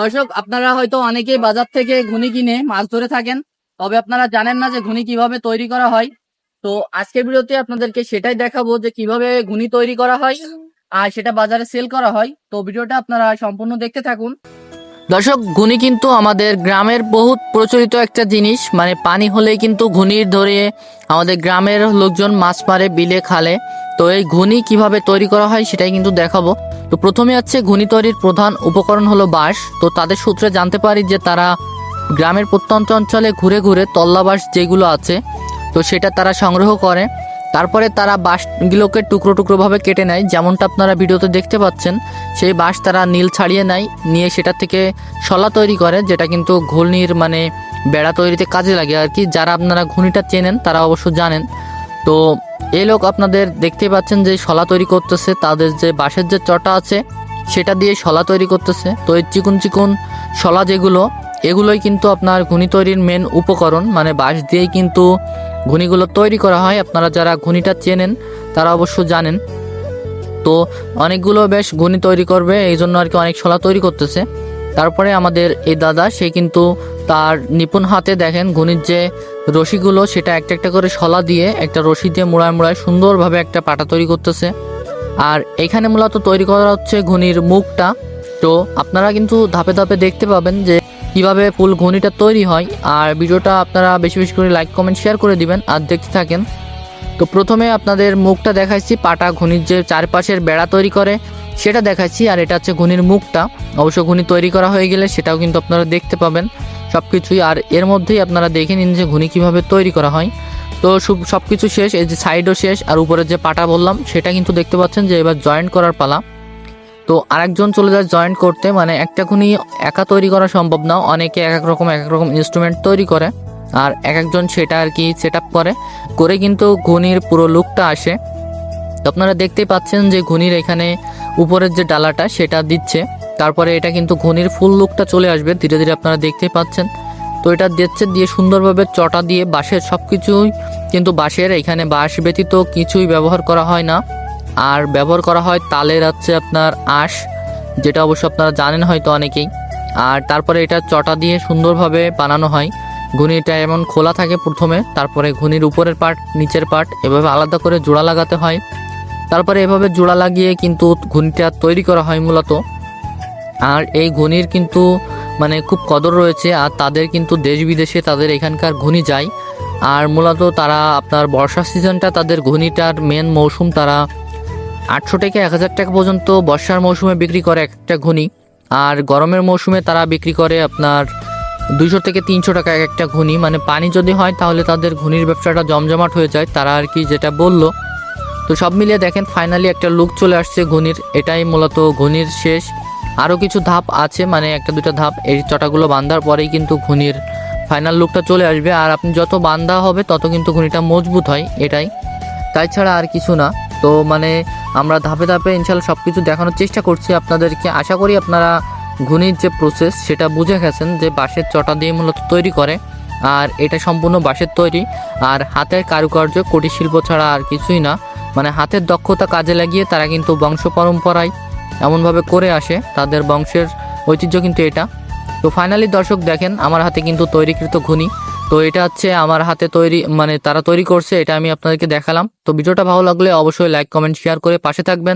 দর্শক, আপনারা হয়তো অনেকেই বাজার থেকে ঘুনি কিনে মাছ ধরে থাকেন, তবে আপনারা জানেন না যে ঘুনি কীভাবে তৈরি করা হয়। তো আজকের ভিডিওতে আপনাদেরকে সেটাই দেখাবো যে কীভাবে ঘুনি তৈরি করা হয় আর সেটা বাজারে সেল করা হয়। তো ভিডিওটা আপনারা সম্পূর্ণ দেখতে থাকুন। দর্শক, ঘুনি কিন্তু আমাদের গ্রামের বহুত প্রচলিত একটা জিনিস মানে পানি হলেই কিন্তু ঘুনির ধরে আমাদের গ্রামের লোকজন মাছ মারে, বিলে খালে। তো এই ঘুনি কীভাবে তৈরি করা হয় সেটাই কিন্তু দেখাবো। তো প্রথমে হচ্ছে ঘুনি তৈরির প্রধান উপকরণ হলো বাঁশ। তো তাদের সূত্রে জানতে পারি যে তারা গ্রামের প্রত্যন্ত অঞ্চলে ঘুরে ঘুরে তল্লা বাঁশ যেগুলো আছে, তো সেটা তারা সংগ্রহ করে। তারপরে তারা বাঁশগুলোকে টুকরো টুকরোভাবে কেটে নেয়, যেমনটা আপনারা ভিডিওতে দেখতে পাচ্ছেন। সেই বাঁশ তারা নীল ছাড়িয়ে নেয়, নিয়ে সেটা থেকে শলা তৈরি করে, যেটা কিন্তু ঘূর্ণির মানে বেড়া তৈরিতে কাজে লাগে আর কি। যারা আপনারা ঘুনিটা চেনেন তারা অবশ্য জানেন। তো এই লোক আপনাদের দেখতেই পাচ্ছেন যে শলা তৈরি করতেছে, তাদের যে বাঁশের যে চটা আছে, সেটা দিয়ে শলা তৈরি করতেছে। তো এই চিকুন চিকুন শলা যেগুলো, এগুলোই কিন্তু আপনার ঘুনি তৈরির মেন উপকরণ। মানে বাঁশ দিয়েই কিন্তু ঘুনিগুলো তৈরি করা হয়। আপনারা যারা ঘুনিটা চেনেন, তারা অবশ্য জানেন। তো অনেকগুলো বেশ ঘুনি তৈরি করবে, এই জন্য আর কি অনেক শলা তৈরি করতেছে। তারপরে আমাদের এই দাদা, সে কিন্তু তার নিপুণ হাতে দেখেন ঘুনির যে রশিগুলো সেটা একটা একটা করে শলা দিয়ে একটা রশি দিয়ে মোড়ায় মোড়ায় সুন্দরভাবে একটা পাটা তৈরি করতেছে। আর এখানে মূলত তৈরি করা হচ্ছে ঘুনির মুখটা। তো আপনারা কিন্তু ধাপে ধাপে দেখতে পাবেন যে কীভাবে ফুল ঘুনিটা তৈরি হয়। আর ভিডিওটা আপনারা বেশি বেশি করে লাইক, কমেন্ট, শেয়ার করে দিবেন আর দেখতে থাকেন। তো প্রথমে আপনাদের মুখটা দেখাইছি, পাটা ঘুনির যে চারপাশের বেড়া তৈরি করে। সেটা দেখাচ্ছি, আর এটা হচ্ছে ঘুনির মুখটা। অবশ্য ঘুনি তৈরি করা হয়ে গেলে সেটাও কিন্তু আপনারা দেখতে পাবেন সব কিছুই আর এর মধ্যেই আপনারা দেখে নিন যে ঘুনি কীভাবে তৈরি করা হয়। তো সব কিছু শেষ, এই যে সাইডও শেষ, আর উপরের যে পাটা বললাম, সেটা কিন্তু দেখতে পাচ্ছেন যে এবার জয়েন্ট করার পালা। তো আরেকজন চলে যায় জয়েন্ট করতে মানে একটা ঘুনি একা তৈরি করা সম্ভব না, অনেকে এক এক রকম, এক এক রকম ইনস্ট্রুমেন্ট তৈরি করে, আর এক একজন সেটা আর কি সেট করে করে কিন্তু ঘুনির পুরো লুকটা আসে। তো আপনারা দেখতেই পাচ্ছেন যে ঘুনির এখানে উপরের যে ডালাটা সেটা দিচ্ছে। তারপরে এটা কিন্তু ঘুনির ফুল লুকটা চলে আসবে। ধীরে ধীরে আপনারা দেখতেই পাচ্ছেন। তো এটা দিচ্ছে দিয়ে সুন্দরভাবে চটা দিয়ে বাঁশের সব কিছুই কিন্তু বাঁশের এখানে বাঁশ ব্যতীত কিছুই ব্যবহার করা হয় না। আর ব্যবহার করা হয় তালের হচ্ছে আপনার আঁশ, যেটা অবশ্য আপনারা জানেন হয়তো অনেকেই। আর তারপরে এটা চটা দিয়ে সুন্দরভাবে বানানো হয়। ঘুনিটা এমন খোলা থাকে প্রথমে, তারপরে ঘুনির উপরের পার্ট, নিচের পার্ট, এভাবে আলাদা করে জোড়া লাগাতে হয়। তারপরে এভাবে জোড়া লাগিয়ে কিন্তু ঘুনিটা তৈরি করা হয় মূলত। আর এই ঘুনির কিন্তু মানে খুব কদর রয়েছে আর তাদের কিন্তু দেশ বিদেশে তাদের এখানকার ঘুনি যায়। আর মূলত তারা আপনার বর্ষা সিজনটা তাদের ঘুনিটার মেন মৌসুম তারা আটশো থেকে এক হাজার টাকা পর্যন্ত বর্ষার মৌসুমে বিক্রি করে একটা ঘুনি আর গরমের মৌসুমে তারা বিক্রি করে আপনার দুশো থেকে তিনশো টাকা এক একটা ঘুনি মানে পানি যদি হয় তাহলে তাদের ঘুনির ব্যবসাটা জমজমাট হয়ে যায়। তারা আর কি যেটা বলল তো সব মিলিয়ে দেখেন ফাইনালি একটা লুক চলে আসছে ঘুনির। এটাই মূলত ঘুনির শেষ। আরও কিছু ধাপ আছে মানে একটা দুটো ধাপ। এই চটাগুলো বান্ধার পরেই কিন্তু ঘুনির ফাইনাল লুকটা চলে আসবে। আর আপনি যত বান্ধা হবে, তত কিন্তু ঘনিটা মজবুত হয়, এটাই। তাই ছাড়া আর কিছু না। তো মানে আমরা ধাপে ধাপে ইনশাল্লাহ সব কিছু দেখানোর চেষ্টা করছি আপনাদেরকে। আশা করি আপনারা ঘুনির যে প্রসেস সেটা বুঝে গেছেন যে বাঁশের চটা দিয়ে মূলত তৈরি করে। আর এটা সম্পূর্ণ বাঁশের তৈরি। আর হাতের কারুকার্য কুটির শিল্প ছাড়া আর কিছুই না। হাতের দক্ষতা কাজে লাগিয়ে তারা কিন্তু বংশ পরম্পরায় এমনভাবে করে আসে। তাদের বংশের ঐতিহ্য কিন্তু এটা। তো ফাইনালি দর্শক দেখেন, আমার হাতে কিন্তু তৈরিকৃত ঘুনি তো এটা হচ্ছে আমার হাতে তৈরি মানে তারা তৈরি করছে, এটা আমি আপনাদেরকে দেখালাম। তো ভিডিওটা ভালো লাগলে অবশ্যই লাইক কমেন্ট শেয়ার করে পাশে থাকবেন।